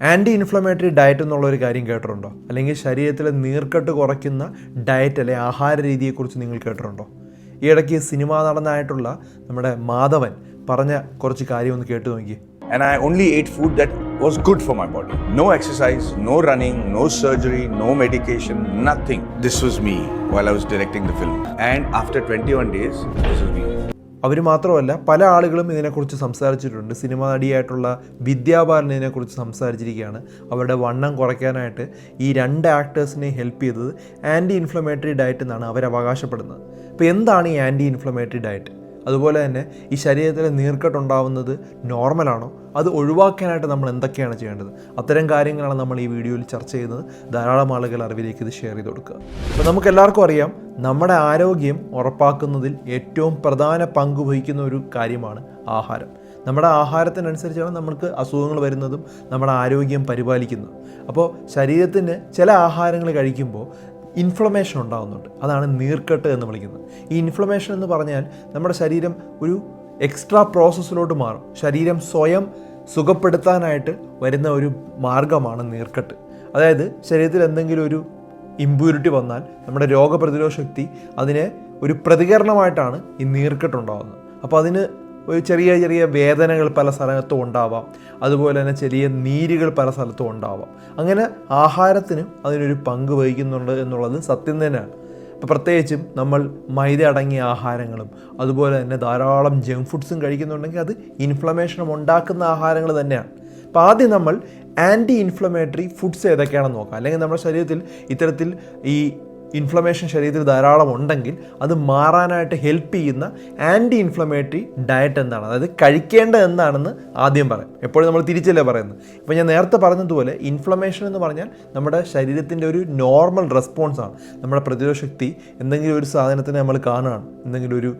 Anti inflammatory diet എന്നുള്ള ഒരു കാര്യം കേട്ടിട്ടുണ്ടോ? അല്ലെങ്കിൽ ശരീരത്തിലെ നീർക്കെട്ട് കുറയ്ക്കുന്ന ഡയറ്റ് അല്ലെങ്കിൽ ആഹാര രീതിയെക്കുറിച്ച് നിങ്ങൾ കേട്ടിട്ടുണ്ടോ? ഈ ഇടയ്ക്ക് സിനിമ നടന്നായിട്ടുള്ള നമ്മുടെ മാധവൻ പറഞ്ഞ കുറച്ച് കാര്യം ഒന്ന് കേട്ടു നോക്കി and I only ate food that was good for my body no exercise no running no surgery no medication nothing this was me why I was directing the film and after twenty one days this was me അവർ മാത്രമല്ല പല ആളുകളും ഇതിനെക്കുറിച്ച് സംസാരിച്ചിട്ടുണ്ട്. Cinema നടിയായിട്ടുള്ള Vidya Balan ഇതിനെക്കുറിച്ച് സംസാരിച്ചിരിക്കുകയാണ്. അവരുടെ വണ്ണം കുറയ്ക്കാനായിട്ട് ഈ രണ്ട് ആക്ടേഴ്സിനെ ഹെൽപ്പ് ചെയ്തത് ആന്റി ഇൻഫ്ലമേറ്ററി ഡയറ്റ് എന്നാണ് അവർ അവകാശപ്പെടുന്നത്. അപ്പോൾ എന്താണ് ഈ ആന്റി ഇൻഫ്ലമേറ്ററി ഡയറ്റ്? അതുപോലെ തന്നെ ഈ ശരീരത്തിലെ നീർക്കെട്ടുണ്ടാവുന്നത് നോർമലാണോ അത് ഒഴിവാക്കാനായിട്ട് നമ്മൾ എന്തൊക്കെയാണ് ചെയ്യേണ്ടത്? അത്തരം കാര്യങ്ങളാണ് നമ്മൾ ഈ വീഡിയോയിൽ ചർച്ച ചെയ്യുന്നത്. ധാരാളം ആളുകൾ അറിവിലേക്ക് ഇത് ഷെയർ ചെയ്ത് കൊടുക്കുക. അപ്പോൾ നമുക്ക് എല്ലാവർക്കും അറിയാം നമ്മുടെ ആരോഗ്യം ഉറപ്പാക്കുന്നതിൽ ഏറ്റവും പ്രധാന പങ്ക് വഹിക്കുന്ന ഒരു കാര്യമാണ് ആഹാരം. നമ്മുടെ ആഹാരത്തിനനുസരിച്ചാണ് നമുക്ക് അസുഖങ്ങൾ വരുന്നതും നമ്മുടെ ആരോഗ്യം പരിപാലിക്കുന്നതും. അപ്പോൾ ശരീരത്തിന് ചില ആഹാരങ്ങൾ കഴിക്കുമ്പോൾ ഇൻഫ്ലമേഷൻ ഉണ്ടാകുന്നുണ്ട് അതാണ് നീർക്കെട്ട് എന്ന് വിളിക്കുന്നത്. ഈ ഇൻഫ്ലമേഷൻ എന്ന് പറഞ്ഞാൽ നമ്മുടെ ശരീരം ഒരു എക്സ്ട്രാ പ്രോസസ്സിലോട്ട് മാറും. ശരീരം സ്വയം സുഖപ്പെടുത്താനായിട്ട് വരുന്ന ഒരു മാർഗമാണ് നീർക്കെട്ട്. അതായത് ശരീരത്തിൽ എന്തെങ്കിലും ഒരു ഇമ്പ്യൂരിറ്റി വന്നാൽ നമ്മുടെ രോഗപ്രതിരോധ ശക്തി അതിനെ ഒരു പ്രതികരണമായിട്ടാണ് ഈ നീർക്കെട്ടുണ്ടാകുന്നത് അപ്പോൾ അതിന് ഒരു ചെറിയ ചെറിയ വേദനകൾ പല സ്ഥലത്തും ഉണ്ടാവാം. അതുപോലെ തന്നെ ചെറിയ നീരുകൾ പല സ്ഥലത്തും ഉണ്ടാവാം. അങ്ങനെ ആഹാരത്തിനും അതിനൊരു പങ്ക് വഹിക്കുന്നുണ്ട് എന്നുള്ളത് സത്യം തന്നെയാണ്. ഇപ്പോൾ പ്രത്യേകിച്ചും നമ്മൾ മൈദ അടങ്ങിയ ആഹാരങ്ങളും അതുപോലെ തന്നെ ധാരാളം ജങ്ക് ഫുഡ്സും കഴിക്കുന്നുണ്ടെങ്കിൽ അത് ഇൻഫ്ലമേഷനും ഉണ്ടാക്കുന്ന ആഹാരങ്ങൾ തന്നെയാണ്. അപ്പോൾ ആദ്യം നമ്മൾ ആന്റി ഇൻഫ്ലമേറ്ററി ഫുഡ്സ് ഏതൊക്കെയാണെന്ന് നോക്കാം. അല്ലെങ്കിൽ നമ്മുടെ ശരീരത്തിൽ ഇത്തരത്തിൽ ഈ ഇൻഫ്ലമേഷൻ ശരീരത്തിൽ ധാരാളം ഉണ്ടെങ്കിൽ അത് മാറാനായിട്ട് ഹെൽപ്പ് ചെയ്യുന്ന ആന്റി ഇൻഫ്ലമേറ്ററി ഡയറ്റ് എന്താണ് അതായത് കഴിക്കേണ്ടത് എന്താണെന്ന് ആദ്യം പറയും. എപ്പോഴും നമ്മൾ തിരിച്ചല്ലേ പറയുന്നത്. ഇപ്പോൾ ഞാൻ നേരത്തെ പറഞ്ഞതുപോലെ ഇൻഫ്ലമേഷൻ എന്ന് പറഞ്ഞാൽ നമ്മുടെ ശരീരത്തിന്റെ ഒരു നോർമൽ റെസ്പോൺസ് ആണ്. നമ്മുടെ പ്രതിരോധശക്തി എന്തെങ്കിലും ഒരു സാധനത്തിന് നമ്മൾ കാണുകയാണ്. എന്തെങ്കിലും ഒരു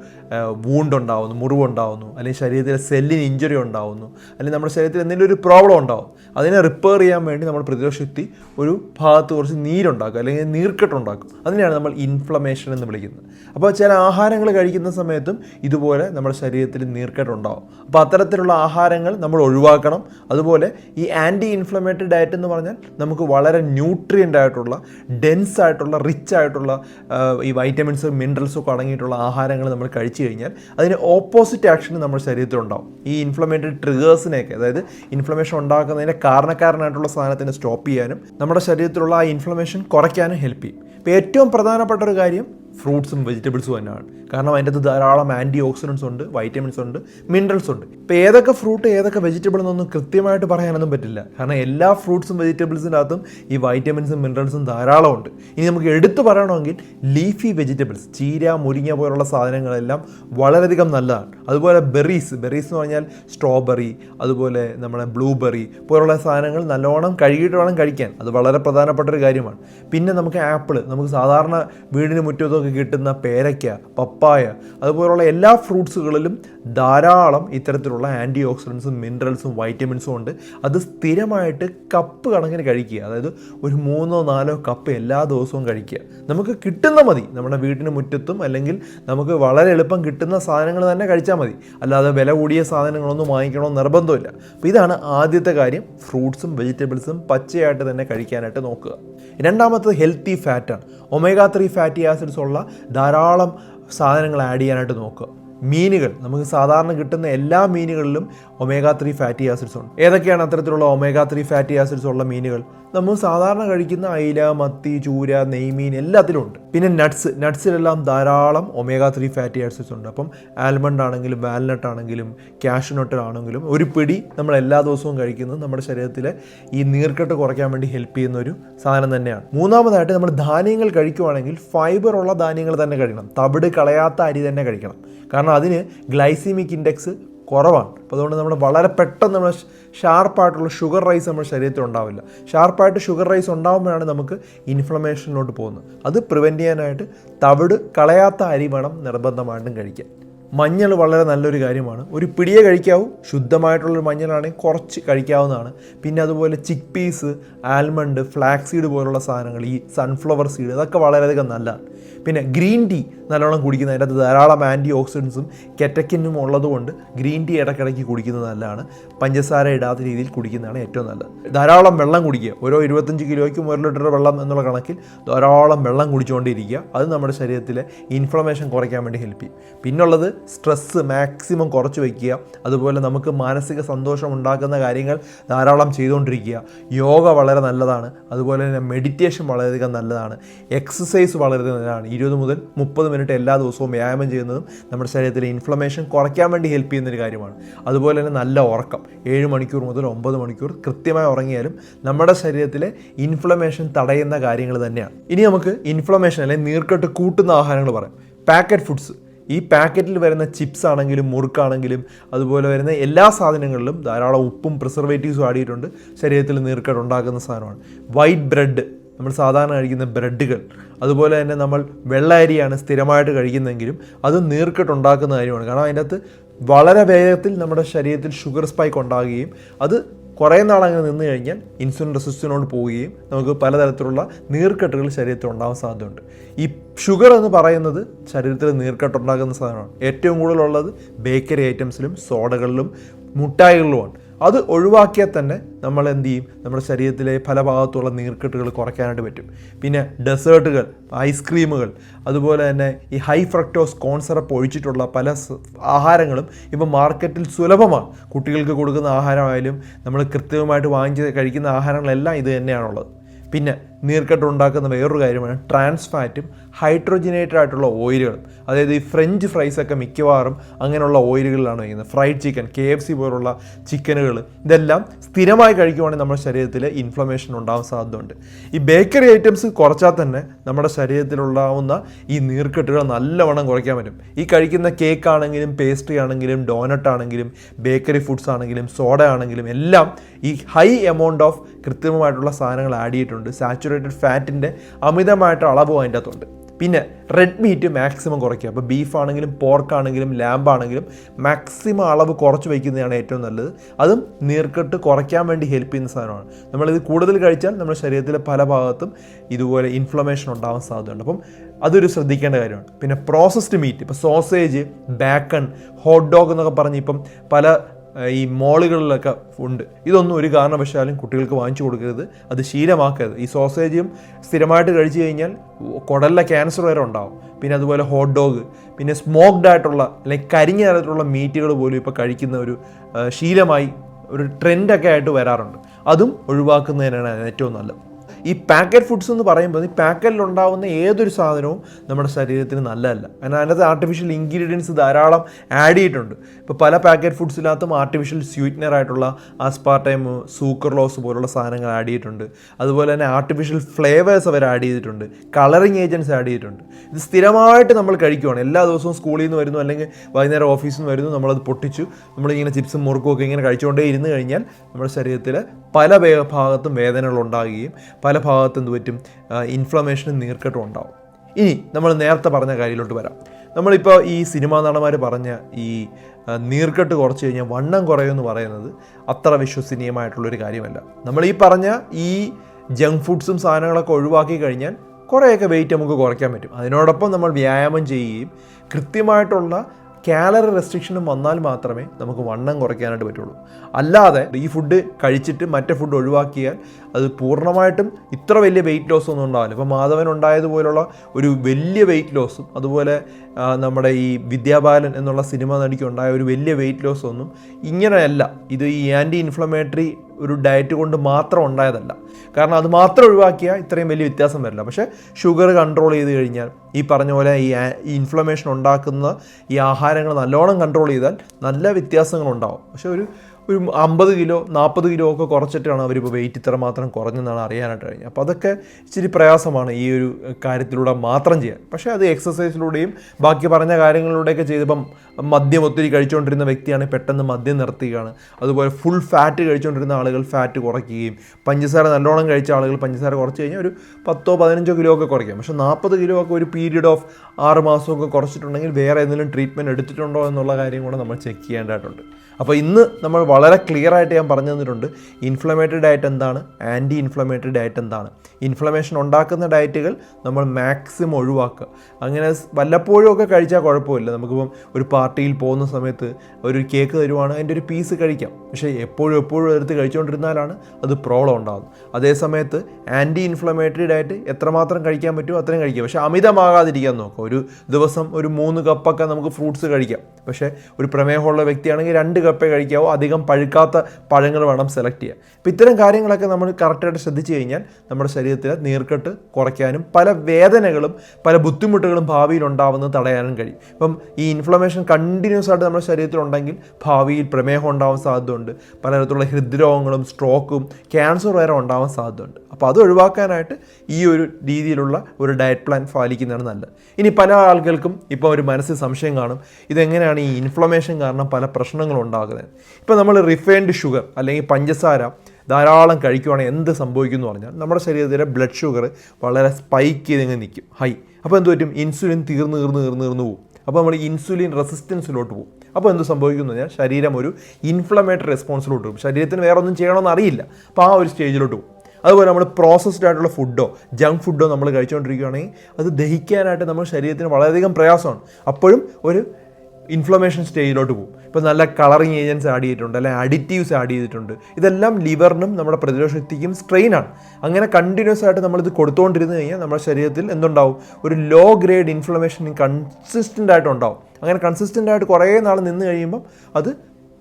വൂണ്ടുണ്ടാവുന്നു മുറിവുണ്ടാവുന്നു അല്ലെങ്കിൽ ശരീരത്തിലെ സെല്ലിന് ഇഞ്ചുറി ഉണ്ടാവുന്നു അല്ലെങ്കിൽ നമ്മുടെ ശരീരത്തിൽ എന്തെങ്കിലും ഒരു പ്രോബ്ലം ഉണ്ടാവും അതിനെ റിപ്പയർ ചെയ്യാൻ വേണ്ടി നമ്മുടെ പ്രതിരോധശക്തി ഒരു ഭാഗത്ത് കുറച്ച് നീരുണ്ടാക്കും അല്ലെങ്കിൽ നീർക്കെട്ടുണ്ടാക്കും അതിനെയാണ് നമ്മൾ ഇൻഫ്ലമേഷൻ എന്ന് വിളിക്കുന്നത്. അപ്പോൾ ചില ആഹാരങ്ങൾ കഴിക്കുന്ന സമയത്തും ഇതുപോലെ നമ്മുടെ ശരീരത്തിൽ നീർക്കെട്ടുണ്ടാവും അപ്പോൾ അത്തരത്തിലുള്ള ആഹാരങ്ങൾ നമ്മൾ ഒഴിവാക്കണം. അതുപോലെ ഈ ആന്റി ഇൻഫ്ലമേറ്ററി ഡയറ്റ് എന്ന് പറഞ്ഞാൽ നമുക്ക് വളരെ ന്യൂട്രിയന്റ് ആയിട്ടുള്ള ഡെൻസ് ആയിട്ടുള്ള റിച്ച് ആയിട്ടുള്ള ഈ വൈറ്റമിൻസും മിനറൽസും ഒക്കെ അടങ്ങിയിട്ടുള്ള ആഹാരങ്ങൾ നമ്മൾ കഴിച്ചു കഴിഞ്ഞാൽ അതിന് ഓപ്പോസിറ്റ് ആക്ഷൻ നമ്മുടെ ശരീരത്തിൽ ഉണ്ടാവും. ഈ ഇൻഫ്ലമേറ്ററി ട്രിഗേഴ്സിനെയൊക്കെ അതായത് ഇൻഫ്ലമേഷൻ ഉണ്ടാക്കുന്നതിന്റെ കാരണക്കാരനായിട്ടുള്ള സാധനത്തിനെ സ്റ്റോപ്പ് ചെയ്യാനും നമ്മുടെ ശരീരത്തിലുള്ള ആ ഇൻഫ്ലമേഷൻ കുറയ്ക്കാനും ഹെൽപ്പ് ചെയ്യും. ഏറ്റവും പ്രധാനപ്പെട്ട ഒരു കാര്യം ഫ്രൂട്ട്സും വെജിറ്റബിൾസും തന്നെയാണ്. കാരണം അതിന്റെ അകത്ത് ധാരാളം ആന്റി ഓക്സിഡൻസ് ഉണ്ട് വൈറ്റമിൻസ് ഉണ്ട് മിനറൽസ് ഉണ്ട്. ഇപ്പോൾ ഏതൊക്കെ ഫ്രൂട്ട് ഏതൊക്കെ വെജിറ്റബിൾ എന്നൊന്നും കൃത്യമായിട്ട് പറയാനൊന്നും പറ്റില്ല. കാരണം എല്ലാ ഫ്രൂട്ട്സും വെജിറ്റബിൾസിന്റെ അകത്തും ഈ വൈറ്റമിൻസും മിനറൽസും ധാരാളം ഉണ്ട്. ഇനി നമുക്ക് എടുത്തു പറയണമെങ്കിൽ ലീഫി വെജിറ്റബിൾസ് ചീര മുരിങ്ങ പോലുള്ള സാധനങ്ങളെല്ലാം വളരെയധികം നല്ലതാണ്. അതുപോലെ ബെറീസ് ബെറീസ് എന്ന് പറഞ്ഞാൽ സ്ട്രോബെറി അതുപോലെ നമ്മുടെ ബ്ലൂബെറി പോലുള്ള സാധനങ്ങൾ നല്ലോണം കഴുകിയിട്ട് വേണം കഴിക്കാൻ. അത് വളരെ പ്രധാനപ്പെട്ട ഒരു കാര്യമാണ്. പിന്നെ നമുക്ക് ആപ്പിൾ നമുക്ക് സാധാരണ വീടിന് മുറ്റത്തൊക്കെ കിട്ടുന്ന പേരയ്ക്ക പപ്പായ അതുപോലുള്ള എല്ലാ ഫ്രൂട്ട്സുകളിലും ധാരാളം ഇത്തരത്തിലുള്ള ആന്റി ഓക്സിഡൻസും മിനറൽസും വൈറ്റമിൻസും ഉണ്ട്. അത് സ്ഥിരമായിട്ട് കപ്പ് കണക്കിന് കഴിക്കുക. അതായത് ഒരു മൂന്നോ നാലോ കപ്പ് എല്ലാ ദിവസവും കഴിക്കുക. നമുക്ക് കിട്ടുന്ന മതി. നമ്മുടെ വീട്ടിന് മുറ്റത്തും അല്ലെങ്കിൽ നമുക്ക് വളരെ എളുപ്പം കിട്ടുന്ന സാധനങ്ങൾ തന്നെ കഴിച്ചാൽ മതി. അല്ലാതെ വില കൂടിയ സാധനങ്ങളൊന്നും വാങ്ങിക്കണമെന്ന് നിർബന്ധമില്ല. അപ്പോൾ ഇതാണ് ആദ്യത്തെ കാര്യം. ഫ്രൂട്ട്സും വെജിറ്റബിൾസും പച്ചയായിട്ട് തന്നെ കഴിക്കാനായിട്ട് നോക്കുക. രണ്ടാമത്തത് ഹെൽത്തി ഫാറ്റാണ്. ഒമേഗ ത്രീ ഫാറ്റി ആസിഡ്സ് ഉള്ള ധാരാളം സാധനങ്ങൾ ആഡ് ചെയ്യാനായിട്ട് നോക്കുക. മീനുകൾ നമുക്ക് സാധാരണ കിട്ടുന്ന എല്ലാ മീനുകളിലും ഒമേഗ ത്രീ ഫാറ്റി ആസിഡ്സ് ഉണ്ട്. ഏതൊക്കെയാണ് അത്തരത്തിലുള്ള ഒമേഗ ത്രീ ഫാറ്റി ആസിഡ്സ് ഉള്ള മീനുകൾ? നമ്മൾ സാധാരണ കഴിക്കുന്ന അയില മത്തി ചൂര നെയ്മീൻ എല്ലാത്തിലും ഉണ്ട്. പിന്നെ നട്ട്സ് നട്ട്സിലെല്ലാം ധാരാളം ഒമേഗ ത്രീ ഫാറ്റി ആസിഡ്സ് ഉണ്ട്. അപ്പം ആൽമണ്ട് ആണെങ്കിലും വാൽനട്ട് ആണെങ്കിലും കാഷ്നട്ട് ആണെങ്കിലും ഒരു പിടി നമ്മൾ എല്ലാ ദിവസവും കഴിക്കുന്നത് നമ്മുടെ ശരീരത്തിലെ ഈ നീർക്കെട്ട് കുറയ്ക്കാൻ വേണ്ടി ഹെൽപ്പ് ചെയ്യുന്ന ഒരു സാധനം തന്നെയാണ്. മൂന്നാമതായിട്ട് നമ്മൾ ധാന്യങ്ങൾ കഴിക്കുവാണെങ്കിൽ ഫൈബർ ഉള്ള ധാന്യങ്ങൾ തന്നെ കഴിക്കണം. തവിട് കളയാത്ത അരി തന്നെ കഴിക്കണം. കാരണം അതിന് ഗ്ലൈസിമിക് ഇൻഡെക്സ് കുറവാണ്. അപ്പോൾ അതുകൊണ്ട് നമ്മൾ വളരെ പെട്ടെന്ന് നമ്മൾ ഷാർപ്പായിട്ടുള്ള ഷുഗർ റൈസ് നമ്മുടെ ശരീരത്തിൽ ഉണ്ടാവില്ല. ഷാർപ്പായിട്ട് ഷുഗർ റൈസ് ഉണ്ടാകുമ്പോഴാണ് നമുക്ക് ഇൻഫ്ലമേഷനിലോട്ട് പോകുന്നത്. അത് പ്രിവെന്റ് ചെയ്യാനായിട്ട് തവിട് കളയാത്ത അരി വേണം നിർബന്ധമായിട്ടും കഴിക്കാൻ. മഞ്ഞൾ വളരെ നല്ലൊരു കാര്യമാണ്. ഒരു പിടിയെ കഴിക്കാവൂ ശുദ്ധമായിട്ടുള്ളൊരു മഞ്ഞളാണെങ്കിൽ കുറച്ച് കഴിക്കാവുന്നതാണ്. പിന്നെ അതുപോലെ chickpeas almond flax seed പോലുള്ള സാധനങ്ങൾ ഈ സൺഫ്ലവർ സീഡ് ഇതൊക്കെ വളരെയധികം നല്ലതാണ്. പിന്നെ ഗ്രീൻ ടീ നല്ലോണം കുടിക്കുന്നത് അതിന്റെ ധാരാളം ആന്റി ഓക്സിഡൻസും കെറ്റക്കിനും ഉള്ളതുകൊണ്ട് ഗ്രീൻ ടീ ഇടയ്ക്കിടയ്ക്ക് കുടിക്കുന്നത് നല്ലതാണ്. പഞ്ചസാര ഇടാത്ത രീതിയിൽ കുടിക്കുന്നതാണ് ഏറ്റവും നല്ലത്. ധാരാളം വെള്ളം കുടിക്കുക. ഓരോ ഇരുപത്തഞ്ച് കിലോയ്ക്കും ഒരു ലിറ്റർ വെള്ളം എന്നുള്ള കണക്കിൽ ധാരാളം വെള്ളം കുടിച്ചുകൊണ്ടിരിക്കുക. അത് നമ്മുടെ ശരീരത്തിലെ ഇൻഫ്ലമേഷൻ കുറയ്ക്കാൻ വേണ്ടി ഹെൽപ്പ് ചെയ്യും. പിന്നുള്ളത് സ്ട്രെസ്സ് മാക്സിമം കുറച്ച് വയ്ക്കുക. അതുപോലെ നമുക്ക് മാനസിക സന്തോഷം ഉണ്ടാക്കുന്ന കാര്യങ്ങൾ ധാരാളം ചെയ്തുകൊണ്ടിരിക്കുക. യോഗ വളരെ നല്ലതാണ്. അതുപോലെ തന്നെ മെഡിറ്റേഷൻ വളരെയധികം നല്ലതാണ്. എക്സസൈസ് വളരെ നല്ലതാണ്. ഇരുപത് മുതൽ മുപ്പത് മിനിറ്റ് എല്ലാ ദിവസവും വ്യായാമം ചെയ്യുന്നതും നമ്മുടെ ശരീരത്തിലെ ഇൻഫ്ലമേഷൻ കുറയ്ക്കാൻ വേണ്ടി ഹെൽപ്പ് ചെയ്യുന്നൊരു കാര്യമാണ്. അതുപോലെ തന്നെ നല്ല ഉറക്കം. ഏഴ് മണിക്കൂർ മുതൽ ഒമ്പത് മണിക്കൂർ കൃത്യമായി ഉറങ്ങിയാലും നമ്മുടെ ശരീരത്തിലെ ഇൻഫ്ലമേഷൻ തടയുന്ന കാര്യങ്ങൾ തന്നെയാണ്. ഇനി നമുക്ക് ഇൻഫ്ലമേഷൻ അല്ലെങ്കിൽ നീർക്കെട്ട് കൂട്ടുന്ന ആഹാരങ്ങൾ പറയാം. പാക്കറ്റ് ഫുഡ്സ് ഈ പാക്കറ്റിൽ വരുന്ന ചിപ്സ് ആണെങ്കിലും മുറുക്കാണെങ്കിലും അതുപോലെ വരുന്ന എല്ലാ സാധനങ്ങളിലും ധാരാളം ഉപ്പും പ്രിസർവേറ്റീവ്സും ആടിയിട്ടുണ്ട്. ശരീരത്തിൽ നീർക്കെട്ട് ഉണ്ടാക്കുന്ന സാധനമാണ്. വൈറ്റ് ബ്രെഡ് നമ്മൾ സാധാരണ കഴിക്കുന്ന ബ്രെഡുകൾ അതുപോലെ തന്നെ നമ്മൾ വെള്ള അരിയാണ് സ്ഥിരമായിട്ട് കഴിക്കുന്നതെങ്കിലും അത് നീർക്കെട്ട് ഉണ്ടാക്കുന്ന കാര്യമാണ്. കാരണം അതിന്റെ അകത്ത് വളരെ വേഗത്തിൽ നമ്മുടെ ശരീരത്തിൽ ഷുഗർ സ്പൈക്ക് ഉണ്ടാകുകയും അത് കുറേ നാളങ്ങനെ നിന്ന് കഴിഞ്ഞാൽ ഇൻസുലിൻ റെസിസ്റ്റൻസിനോട് പോവുകയും നമുക്ക് പലതരത്തിലുള്ള നീർക്കെട്ടുകൾ ശരീരത്തിൽ ഉണ്ടാകാൻ സാധ്യതയുണ്ട്. ഈ ഷുഗർ എന്ന് പറയുന്നത് ശരീരത്തിൽ നീർക്കെട്ട് ഉണ്ടാക്കുന്ന സാധനമാണ്. ഏറ്റവും കൂടുതലുള്ളത് ബേക്കറി ഐറ്റംസിലും സോഡകളിലും മുട്ടായികളിലുമാണ്. അത് ഒഴിവാക്കിയാൽ തന്നെ നമ്മൾ എന്ത് ചെയ്യും? നമ്മുടെ ശരീരത്തിലെ പല ഭാഗത്തുള്ള നീർക്കെട്ടുകൾ കുറയ്ക്കാനായിട്ട് പറ്റും. പിന്നെ ഡെസേർട്ടുകൾ ഐസ്ക്രീമുകൾ അതുപോലെ തന്നെ ഈ ഹൈ ഫ്രക്ടോസ് കോൺസറപ്പ് ഒഴിച്ചിട്ടുള്ള പല ആഹാരങ്ങളും ഇപ്പോൾ മാർക്കറ്റിൽ സുലഭമാണ്. കുട്ടികൾക്ക് കൊടുക്കുന്ന ആഹാരമായാലും നമ്മൾ കൃത്യമായിട്ട് വാങ്ങിച്ച് കഴിക്കുന്ന ആഹാരങ്ങളെല്ലാം ഇത് തന്നെയാണുള്ളത്. പിന്നെ നീർക്കെട്ട് ഉണ്ടാക്കുന്ന വേറൊരു കാര്യമാണ് ട്രാൻസ് ഫാറ്റും ഹൈഡ്രോജനേറ്റഡ് ആയിട്ടുള്ള ഓയിലുകളും അതായത് ഈ ഫ്രഞ്ച് ഫ്രൈസ് ഒക്കെ മിക്കവാറും അങ്ങനെയുള്ള ഓയിലുകളിലാണ് വയ്ക്കുന്നത് fried chicken K F C പോലുള്ള ചിക്കനുകൾ ഇതെല്ലാം സ്ഥിരമായി കഴിക്കുവാണെങ്കിൽ നമ്മുടെ ശരീരത്തിൽ ഇൻഫ്ലമേഷൻ ഉണ്ടാകാൻ സാധ്യതയുണ്ട്. ഈ ബേക്കറി ഐറ്റംസ് കുറച്ചാൽ തന്നെ നമ്മുടെ ശരീരത്തിലുണ്ടാവുന്ന ഈ നീർക്കെട്ടുകൾ നല്ലവണ്ണം കുറയ്ക്കാൻ പറ്റും. ഈ കഴിക്കുന്ന കേക്ക് ആണെങ്കിലും പേസ്ട്രി ആണെങ്കിലും ഡോനട്ട് ആണെങ്കിലും ബേക്കറി ഫുഡ്സ് ആണെങ്കിലും സോഡ ആണെങ്കിലും എല്ലാം ഈ ഹൈ എമൗണ്ട് ഓഫ് കൃത്രിമമായിട്ടുള്ള സാധനങ്ങൾ ആഡ് ചെയ്തിട്ടുണ്ട്. സാച്ചുറേറ്റഡ് ഫാറ്റിന്റെ അമിതമായിട്ട് അളവും അതിന്റെ അകത്തുണ്ട്. പിന്നെ റെഡ് മീറ്റ് മാക്സിമം കുറയ്ക്കുക. അപ്പോൾ ബീഫ് ആണെങ്കിലും പോർക്ക് ആണെങ്കിലും ലാമ്പ് ആണെങ്കിലും മാക്സിമം അളവ് കുറച്ച് വയ്ക്കുന്നതാണ് ഏറ്റവും നല്ലത്. അതും നീർക്കെട്ട് കുറയ്ക്കാൻ വേണ്ടി ഹെൽപ്പ് ചെയ്യുന്ന സാധനമാണ്. നമ്മളിത് കൂടുതൽ കഴിച്ചാൽ നമ്മുടെ ശരീരത്തിലെ പല ഭാഗത്തും ഇതുപോലെ ഇൻഫ്ലമേഷൻ ഉണ്ടാവാൻ സാധ്യതയുണ്ട്. അപ്പം അതൊരു ശ്രദ്ധിക്കേണ്ട കാര്യമാണ്. പിന്നെ പ്രോസസ്ഡ് മീറ്റ് ഇപ്പോൾ സോസേജ് ബാക്കൺ ഹോട്ട് ഡോഗ് എന്നൊക്കെ പറഞ്ഞ് ഇപ്പം പല ഈ മോളുകളിലൊക്കെ ഉണ്ട്. ഇതൊന്നും ഒരു കാരണവശാലും കുട്ടികൾക്ക് വാങ്ങിച്ചു കൊടുക്കരുത്. അത് ശീലമാക്കരുത്. ഈ സോസേജും സ്ഥിരമായിട്ട് കഴിച്ചു കഴിഞ്ഞാൽ കുടലിലെ ക്യാൻസർ വരെ ഉണ്ടാവും. പിന്നെ അതുപോലെ ഹോട്ട് ഡോഗ് പിന്നെ സ്മോക്ഡ് ആയിട്ടുള്ള അല്ലെങ്കിൽ കരിഞ്ഞ തരത്തിലുള്ള മീറ്റുകൾ പോലും ഇപ്പോൾ കഴിക്കുന്ന ഒരു ശീലമായി ഒരു ട്രെൻഡൊക്കെ ആയിട്ട് വരാറുണ്ട്. അതും ഒഴിവാക്കുന്നതിനാണ് ഏറ്റവും നല്ലത്. ഈ പാക്കറ്റ് ഫുഡ്സ് എന്ന് പറയുമ്പോൾ ഈ പാക്കറ്റിൽ ഉണ്ടാവുന്ന ഏതൊരു സാധനവും നമ്മുടെ ശരീരത്തിന് നല്ലതല്ല. കാരണം അതിനകത്ത് ആർട്ടിഫിഷ്യൽ ഇൻഗ്രീഡിയൻസ് ധാരാളം ആഡ് ചെയ്തിട്ടുണ്ട്. ഇപ്പോൾ പല പാക്കറ്റ് ഫുഡ്സിനകത്തും ആർട്ടിഫിഷ്യൽ സ്വീറ്റ്നർ ആയിട്ടുള്ള ആസ്പാർട്ടൈം സൂക്കർലോസ് പോലുള്ള സാധനങ്ങൾ ആഡ് ചെയ്തിട്ടുണ്ട്. അതുപോലെ തന്നെ ആർട്ടിഫിഷ്യൽ ഫ്ലേവേഴ്സ് അവർ ആഡ് ചെയ്തിട്ടുണ്ട്. കളറിങ് ഏജന്റ്സ് ആഡ് ചെയ്തിട്ടുണ്ട്. ഇത് സ്ഥിരമായിട്ട് നമ്മൾ കഴിക്കുവാണ്. എല്ലാ ദിവസവും സ്കൂളിൽ നിന്ന് വരുന്നു അല്ലെങ്കിൽ വൈകുന്നേരം ഓഫീസിൽ നിന്ന് വരുന്നു നമ്മളത് പൊട്ടിച്ചു. നമ്മളിങ്ങനെ ചിപ്സും മുറുക്കും ഒക്കെ ഇങ്ങനെ കഴിച്ചുകൊണ്ടേ ഇരുന്ന് കഴിഞ്ഞാൽ നമ്മുടെ ശരീരത്തിൽ പല ഭാഗത്തും വേദനകൾ ഉണ്ടാകുകയും പല ഭാഗത്തും എന്ത് പറ്റും ഇൻഫ്ലമേഷനും നീർക്കെട്ടും ഉണ്ടാവും. ഇനി നമ്മൾ നേരത്തെ പറഞ്ഞ കാര്യത്തിലോട്ട് വരാം. നമ്മളിപ്പോൾ ഈ സിനിമാ നടന്മാർ പറഞ്ഞ ഈ നീർക്കെട്ട് കുറച്ച് കഴിഞ്ഞാൽ വണ്ണം കുറയുമെന്ന് പറയുന്നത് അത്ര വിശ്വസനീയമായിട്ടുള്ളൊരു കാര്യമല്ല. നമ്മൾ ഈ പറഞ്ഞ ഈ ജങ്ക് ഫുഡ്സും സാധനങ്ങളൊക്കെ ഒഴിവാക്കി കഴിഞ്ഞാൽ കുറേയൊക്കെ വെയിറ്റ് നമുക്ക് കുറയ്ക്കാൻ പറ്റും. അതിനോടൊപ്പം നമ്മൾ വ്യായാമം ചെയ്യുകയും കൃത്യമായിട്ടുള്ള കാലറി റെസ്ട്രിക്ഷനും വന്നാൽ മാത്രമേ നമുക്ക് വണ്ണം കുറയ്ക്കാനായിട്ട് പറ്റുള്ളൂ. അല്ലാതെ ഈ ഫുഡ് കഴിച്ചിട്ട് മറ്റേ ഫുഡ് ഒഴിവാക്കിയാൽ അത് പൂർണമായിട്ടും ഇത്ര വലിയ വെയിറ്റ് ലോസ് ഒന്നും ഉണ്ടാവില്ല. ഇപ്പോൾ മാധവൻ ഉണ്ടായതുപോലുള്ള ഒരു വലിയ വെയിറ്റ് ലോസും അതുപോലെ നമ്മുടെ ഈ വിദ്യാബാലൻ എന്നുള്ള സിനിമ നടിക്കുണ്ടായ ഒരു വലിയ വെയിറ്റ് ലോസ് ഒന്നും ഇങ്ങനെയല്ല. ഇത് ഈ ആന്റി ഇൻഫ്ലമേറ്ററി ഒരു ഡയറ്റ് കൊണ്ട് മാത്രം ഉണ്ടായതല്ല. കാരണം അത് മാത്രം ഒഴിവാക്കിയാൽ ഇത്രയും വലിയ വ്യത്യാസം വരില്ല. പക്ഷേ ഷുഗർ കൺട്രോൾ ചെയ്ത് കഴിഞ്ഞാൽ ഈ പറഞ്ഞ പോലെ ഈ ഇൻഫ്ലമേഷൻ ഉണ്ടാക്കുന്ന ഈ ആഹാരങ്ങൾ നല്ലോണം കൺട്രോൾ ചെയ്താൽ നല്ല വ്യത്യാസങ്ങളുണ്ടാവും പക്ഷേ ഒരു ഒരു അമ്പത് കിലോ നാൽപ്പത് കിലോ ഒക്കെ കുറച്ചിട്ടാണ് അവരിപ്പോൾ വെയിറ്റ് ഇത്ര മാത്രം കുറഞ്ഞെന്നാണ് അറിയാനായിട്ട് കഴിഞ്ഞത്. അപ്പോൾ അതൊക്കെ ഇച്ചിരി പ്രയാസമാണ് ഈ ഒരു കാര്യത്തിലൂടെ മാത്രം ചെയ്യാൻ. പക്ഷേ അത് എക്സസൈസിലൂടെയും ബാക്കി പറഞ്ഞ കാര്യങ്ങളിലൂടെയൊക്കെ ചെയ്തപ്പം മദ്യം ഒത്തിരി കഴിച്ചുകൊണ്ടിരുന്ന വ്യക്തിയാണ് പെട്ടെന്ന് മദ്യം നിർത്തുകയാണ്. അതുപോലെ ഫുൾ ഫാറ്റ് കഴിച്ചുകൊണ്ടിരുന്ന ആളുകൾ ഫാറ്റ് കുറയ്ക്കുകയും പഞ്ചസാര നല്ലോണം കഴിച്ച ആളുകൾ പഞ്ചസാര കുറച്ച് കഴിഞ്ഞാൽ ഒരു പത്തോ പതിനഞ്ചോ കിലോ ഒക്കെ കുറയ്ക്കാം. പക്ഷേ നാൽപ്പത് കിലോ ഒക്കെ ഒരു പീരീഡ് ഓഫ് ആറ് മാസമൊക്കെ കുറച്ചിട്ടുണ്ടെങ്കിൽ വേറെ എന്തെങ്കിലും ട്രീറ്റ്മെന്റ് എടുത്തിട്ടുണ്ടോ എന്നുള്ള കാര്യം കൂടെ നമ്മൾ ചെക്ക് ചെയ്യേണ്ടതായിട്ടുണ്ട്. അപ്പോൾ ഇന്ന് നമ്മൾ വളരെ ക്ലിയർ ആയിട്ട് ഞാൻ പറഞ്ഞു തന്നിട്ടുണ്ട് ഇൻഫ്ലമേറ്ററി ഡയറ്റ് എന്താണ് ആന്റി ഇൻഫ്ലമേറ്ററി ഡയറ്റ് എന്താണ്. ഇൻഫ്ലമേഷൻ ഉണ്ടാക്കുന്ന ഡയറ്റുകൾ നമ്മൾ മാക്സിമം ഒഴിവാക്കുക. അങ്ങനെ വല്ലപ്പോഴും ഒക്കെ കഴിച്ചാൽ കുഴപ്പമില്ല. നമുക്കിപ്പം ഒരു പാർട്ടിയിൽ പോകുന്ന സമയത്ത് ഒരു കേക്ക് തരുവാണ് അതിന്റെ ഒരു പീസ് കഴിക്കാം. പക്ഷേ എപ്പോഴും എപ്പോഴും എടുത്ത് കഴിച്ചുകൊണ്ടിരുന്നാലാണ് അത് പ്രോബ്ലം ഉണ്ടാകുന്നത് അതേ സമയത്ത് ആന്റി ഇൻഫ്ലമേറ്ററി ഡയറ്റ് എത്രമാത്രം കഴിക്കാൻ പറ്റുമോ അത്രയും കഴിക്കുക പക്ഷേ അമിതമാകാതിരിക്കാൻ നോക്കുക. ഒരു ദിവസം ഒരു മൂന്ന് കപ്പൊക്കെ നമുക്ക് ഫ്രൂട്ട്സ് കഴിക്കാം. പക്ഷേ ഒരു പ്രമേഹമുള്ള വ്യക്തിയാണെങ്കിൽ രണ്ട് കപ്പേ കഴിക്കാവോ. അധികം പഴുക്കാത്ത പഴങ്ങൾ വേണം സെലക്ട് ചെയ്യാൻ. അപ്പോൾ ഇത്തരം കാര്യങ്ങളൊക്കെ നമ്മൾ കറക്റ്റായിട്ട് ശ്രദ്ധിച്ചു കഴിഞ്ഞാൽ നമ്മുടെ ശരീരത്തിലെ നീർക്കെട്ട് കുറയ്ക്കാനും പല വേദനകളും പല ബുദ്ധിമുട്ടുകളും ഭാവിയിൽ ഉണ്ടാവുന്നത് തടയാനും കഴിയും. ഇപ്പം ഈ ഇൻഫ്ലമേഷൻ കണ്ടിന്യൂസ് ആയിട്ട് നമ്മുടെ ശരീരത്തിൽ ഉണ്ടെങ്കിൽ ഭാവിയിൽ പ്രമേഹം ഉണ്ടാവാൻ സാധ്യതയുണ്ട്. പലതരത്തിലുള്ള ഹൃദ്രോഗങ്ങളും സ്ട്രോക്കും ക്യാൻസർ വരെ ഉണ്ടാവാൻ സാധ്യതയുണ്ട്. അപ്പോൾ അത് ഒഴിവാക്കാനായിട്ട് ഈ ഒരു രീതിയിലുള്ള ഒരു ഡയറ്റ് പ്ലാൻ പാലിക്കുന്നതാണ് നല്ലത്. ഇനി പല ആളുകൾക്കും ഇപ്പോൾ ഒരു മനസ്സിൽ സംശയം കാണും ഇതെങ്ങനെയാണ് ഈ ഇൻഫ്ലമേഷൻ കാരണം പല പ്രശ്നങ്ങളും ഉണ്ടാകുന്നത്? ഇപ്പോൾ നമ്മൾ റിഫൈൻഡ് ഷുഗർ അല്ലെങ്കിൽ പഞ്ചസാര ധാരാളം കഴിക്കുവാണെങ്കിൽ എന്ത് സംഭവിക്കും എന്ന് പറഞ്ഞാൽ നമ്മുടെ ശരീരത്തിലെ ബ്ലഡ് ഷുഗർ വളരെ സ്പൈക്ക് ചെയ്തങ്ങ് നിൽക്കും ഹൈ അപ്പോൾ എന്ത് പറ്റും? ഇൻസുലിൻ തീർന്ന് തീർന്ന് തീർന്ന് തീർന്ന് പോകും അപ്പോൾ നമ്മൾ ഇൻസുലിൻ റെസിസ്റ്റൻസിലോട്ട് പോകും. അപ്പോൾ എന്ത് സംഭവിക്കുന്നു? പറഞ്ഞാൽ ശരീരം ഒരു ഇൻഫ്ലമേറ്ററി റെസ്പോൺസിലോട്ട് പോകും. ശരീരത്തിന് വേറെ ഒന്നും ചെയ്യണമെന്ന് അറിയില്ല. അപ്പോൾ ആ ഒരു സ്റ്റേജിലോട്ട് പോകും. അതുപോലെ നമ്മൾ പ്രോസസ്ഡ് ആയിട്ടുള്ള ഫുഡോ ജങ്ക് ഫുഡോ നമ്മൾ കഴിച്ചുകൊണ്ടിരിക്കുകയാണെങ്കിൽ അത് ദഹിക്കാനായിട്ട് നമ്മുടെ ശരീരത്തിന് വളരെയധികം പ്രയാസമാണ്. അപ്പോഴും ഒരു ഇൻഫ്ലമേഷൻ സ്റ്റേജിലോട്ട് പോകും. ഇപ്പോൾ നല്ല കളറിങ് ഏജൻസ് ആഡ് ചെയ്തിട്ടുണ്ട് അല്ലെങ്കിൽ അഡിറ്റീവ്സ് ആഡ് ചെയ്തിട്ടുണ്ട്. ഇതെല്ലാം ലിവറിനും നമ്മുടെ പ്രതിരോധ ശക്തിക്കും സ്ട്രെയിനാണ് അങ്ങനെ കണ്ടിന്യൂസ് ആയിട്ട് നമ്മളിത് കൊടുത്തുകൊണ്ടിരുന്ന് കഴിഞ്ഞാൽ നമ്മുടെ ശരീരത്തിൽ എന്തുണ്ടാവും? ഒരു ലോ ഗ്രേഡ് ഇൻഫ്ലമേഷൻ കൺസിസ്റ്റന്റ് ആയിട്ട് ഉണ്ടാവും. അങ്ങനെ കൺസിസ്റ്റന്റ് ആയിട്ട് കുറേ നാൾ നിന്ന് കഴിയുമ്പം അത്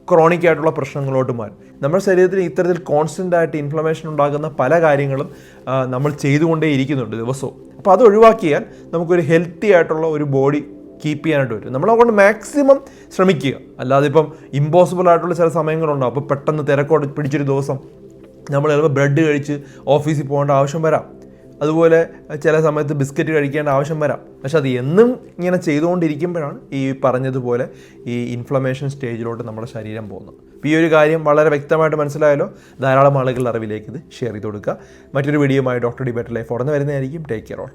ക്രോണിക് ആയിട്ടുള്ള പ്രശ്നങ്ങളോട്ട് മാറും. നമ്മുടെ ശരീരത്തിൽ ഇത്തരത്തിൽ കോൺസ്റ്റന്റ് ആയിട്ട് ഇൻഫ്ലമേഷൻ ഉണ്ടാകുന്ന പല കാര്യങ്ങളും നമ്മൾ ചെയ്തുകൊണ്ടേ ഇരിക്കുന്നുണ്ട് ദിവസവും. അപ്പോൾ അത് ഒഴിവാക്കിയാൽ നമുക്കൊരു ഹെൽത്തി ആയിട്ടുള്ള ഒരു ബോഡി കീപ്പ് ചെയ്യാനായിട്ട് പറ്റും. നമ്മളെ കൊണ്ട് മാക്സിമം ശ്രമിക്കുക. അല്ലാതെ ഇപ്പം ഇമ്പോസിബിൾ ആയിട്ടുള്ള ചില സമയങ്ങളുണ്ടാവും. അപ്പോൾ പെട്ടെന്ന് തിരക്കോട് പിടിച്ചൊരു ദിവസം നമ്മൾ ചിലപ്പോൾ ബ്രെഡ് കഴിച്ച് ഓഫീസിൽ പോകേണ്ട ആവശ്യം വരാം. അതുപോലെ ചില സമയത്ത് ബിസ്ക്കറ്റ് കഴിക്കേണ്ട ആവശ്യം വരാം. പക്ഷെ അത് എന്നും ഇങ്ങനെ ചെയ്തുകൊണ്ടിരിക്കുമ്പോഴാണ് ഈ പറഞ്ഞതുപോലെ ഈ ഇൻഫ്ലമേഷൻ സ്റ്റേജിലോട്ട് നമ്മുടെ ശരീരം പോകുന്നത്. അപ്പോൾ ഈ ഒരു കാര്യം വളരെ വ്യക്തമായിട്ട് മനസ്സിലായാലോ ധാരാളം ആളുകളുടെ അറിവിലേക്ക് ഇത് ഷെയർ ചെയ്ത് കൊടുക്കുക. മറ്റൊരു വീഡിയോയുമായി ഡോക്ടർ ഡി ബെറ്റർ ലൈഫ് ഉടനെ വരുന്നതായിരിക്കും. Take care all